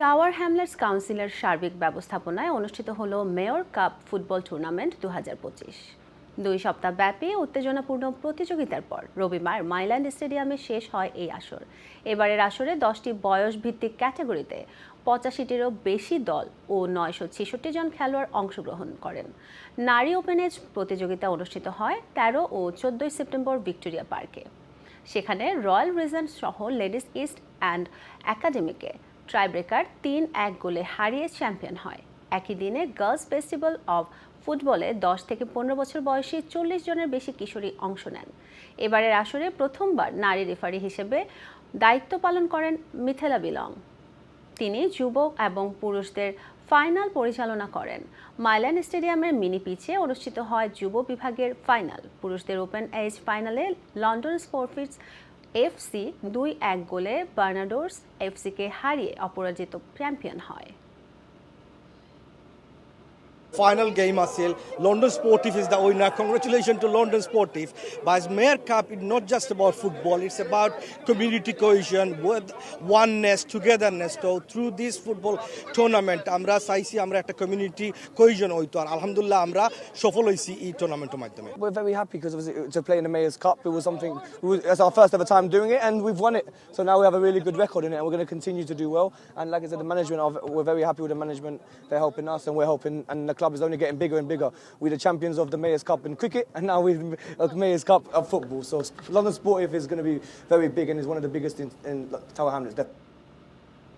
Tower Hamlets কাউন্সিলের সার্বিক ব্যবস্থাপনায় অনুষ্ঠিত হল মেয়র কাপ ফুটবল টুর্নামেন্ট দু দুই সপ্তাহ ব্যাপী উত্তেজনাপূর্ণ প্রতিযোগিতার পর রবিবার মাইল্যান্ড স্টেডিয়ামে শেষ হয় এই আসর। এবারের আসরে দশটি বয়স ভিত্তিক ক্যাটাগরিতে পঁচাশিটিরও বেশি দল ও নয়শো ছেষট্টি জন খেলোয়াড় অংশগ্রহণ করেন। নারী ওপেন এজ প্রতিযোগিতা অনুষ্ঠিত হয় তেরো ও চোদ্দই সেপ্টেম্বর ভিক্টোরিয়া পার্কে। সেখানে রয়্যাল রিজেন্ট সহ লেডিস ইস্ট অ্যান্ড একাডেমিকে ট্রাইব্রেকার তিন এক গোলে হারিয়ে চ্যাম্পিয়ন হয়। একই দিনে গার্লস ফেস্টিভ্যাল অব ফুটবলে দশ থেকে পনেরো বছর বয়সী চল্লিশ জনের বেশি কিশোরী অংশ নেন। এবারের আসরে প্রথমবার নারী রেফারি হিসেবে দায়িত্ব পালন করেন মিথেলা বিলং। তিনি যুবক এবং পুরুষদের ফাইনাল পরিচালনা করেন। মাইল্যান্ড স্টেডিয়ামের মিনি পিচে অনুষ্ঠিত হয় যুব বিভাগের ফাইনাল পুরুষদের ওপেন এজ ফাইনালে লন্ডন স্পোর্টফিটস এফসি দুই এক গোলে বার্নাডোর্স এফসিকে হারিয়ে অপরাজিত চ্যাম্পিয়ন হয়। Final game আছিল London Sportif is the winner. Congratulations to London Sportif. But as Mayor Cup, it's not just about football. It's about community cohesion, with oneness, togetherness. So through this football tournament, আমরা চাইছি আমরা একটা community cohesion হইতো আর আলহামদুলিল্লাহ আমরা সফল হইছি এই টুর্নামেন্টের মাধ্যমে We're very happy because obviously to play in the Mayor's Cup, it was something, it was, it's our first ever time doing it and we've won it. So now we have a really good record in it and we're going to continue to do well. And like I said, the management, of, we're very happy with the management. They're helping us and we're helping, and the club is only getting bigger and bigger. We're the champions of the Mayor's Cup in cricket and now we're the Mayor's Cup of football. So London Sportive is going to be very big and is one of the biggest in, in Tower Hamlets.